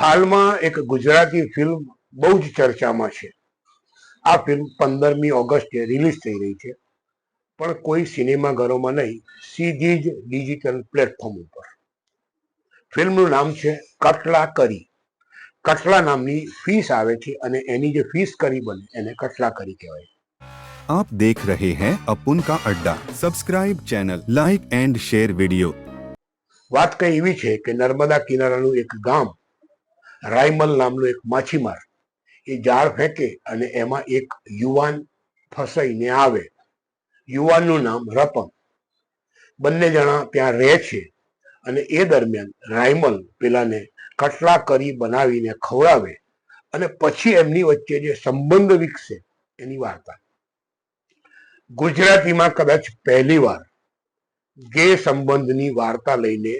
હાલમાં એક ગુજરાતી ફિલ્મ બહુ જ ચર્ચામાં છે. આ ફિલ્મ પંદરમી ઓગસ્ટે રિલીઝ થઈ રહી છે. પણ કોઈ સિનેમાઘરોમાં નહીં સીધી જ ડિજિટલ પ્લેટફોર્મ ઉપર. ફિલ્મનું નામ છે કટલા કરી. કટલા નામની ફીસ આવે છે અને એની જે ફીસ કરી બને એને કટલા કરી કહેવાય. આપ દેખ રહે હૈ અપુન કા અડ્ડા. Subscribe channel like and share video વાત કઈ એવી છે કે નર્મદા કિનારાનું એક ગામ રાયમલ નામનો એક માછીમાર એ જાળ ફેંકે અને એમાં એક યુવાન ફસાઈને આવે. યુવાનનું નામ રતન. બંને જણા ત્યાં રહે છે અને એ દરમિયાન રાયમલ પેલાને કટલા કરી બનાવીને ખવડાવે અને પછી એમની વચ્ચે જે સંબંધ વિકસે એની વાર્તા. ગુજરાતીમાં કદાચ પહેલીવાર ગે સંબંધની વાર્તા લઈને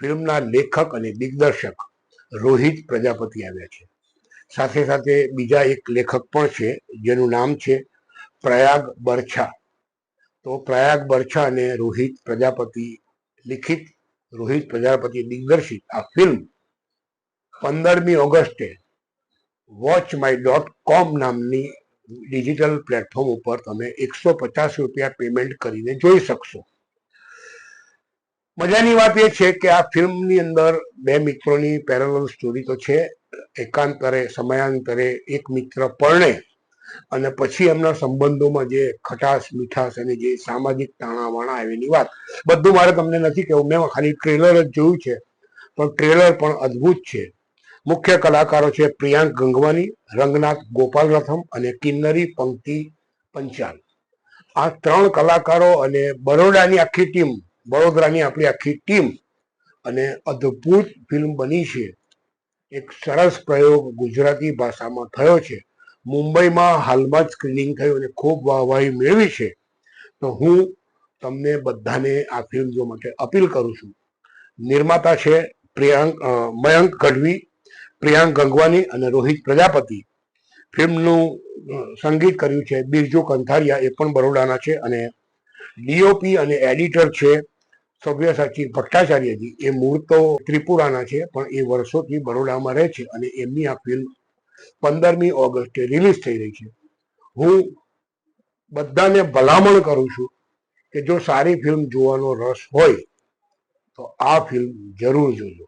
ફિલ્મના લેખક અને દિગ્દર્શક રોહિત પ્રજાપતિ આવ્યા છે. સાથે સાથે બીજા એક લેખક પણ છે, જેનું નામ છે પ્રયાગ બરછા. તો પ્રયાગ બરછા અને રોહિત પ્રજાપતિ લિખિત રોહિત પ્રજાપતિ દિગ્દર્શિત આ ફિલ્મ પંદરમી ઓગસ્ટે વોચ માય ડોટ કોમ નામની ડિજિટલ પ્લેટફોર્મ ઉપર તમે એકસો પચાસ રૂપિયા પેમેન્ટ કરીને જોઈ શકશો. મજાની વાત એ છે કે આ ફિલ્મની અંદર બે મિત્રોની પેરેલલ સ્ટોરી તો છે. એકાંતરે, સમયાંતરે એક મિત્ર પરણે અને પછી એમના સંબંધોમાં જે ખટાશ, મીઠાશ અને જે સામાજિક તાણાવાણા એની વાત. બધું મારે તમને નથી કહેવું. મેં ખાલી ટ્રેલર જ જોયું છે. પણ ટ્રેલર પણ અદ્ભુત છે. મુખ્ય કલાકારો છે પ્રિયાંક ગંગવાની, રંગનાથ ગોપાલ રથમ અને કિન્નરી પંક્તિ પંચાલ. આ ત્રણ કલાકારો અને બરોડાની આખી ટીમ વડોદરાની આપણી આખી ટીમ અને અદ્ભુત ફિલ્મ બની છે. એક સરસ પ્રયોગ ગુજરાતી ભાષામાં થયો છે. મુંબઈમાં હાલમાં જ સ્ક્રીનિંગ થયું અને ખૂબ વાહવાહી મેળવી છે. તો હું તમને બધાને આ ફિલ્મ જોવા માટે અપીલ કરું છું. નિર્માતા છે પ્રિયાંક મયંક ગઢવી, પ્રિયાંક ગંગવાની અને રોહિત પ્રજાપતિ. ફિલ્મનું સંગીત કર્યું છે. બિરજુ કંથારિયા એ પણ બરોડાના છે અને ડીઓપી અને એડિટર છે સવ્યસાચી ભટ્ટાચાર્યજી, એ મૂળ તો ત્રિપુરાના છે, પણ એ વર્ષોથી બરોડામાં રહે છે અને એમની આ ફિલ્મ પંદરમી ઓગસ્ટે રિલીઝ થઈ રહી છે. હું બધાને ભલામણ કરું છું કે જો સારી ફિલ્મ જોવાનો રસ હોય, તો આ ફિલ્મ જરૂર જોજો.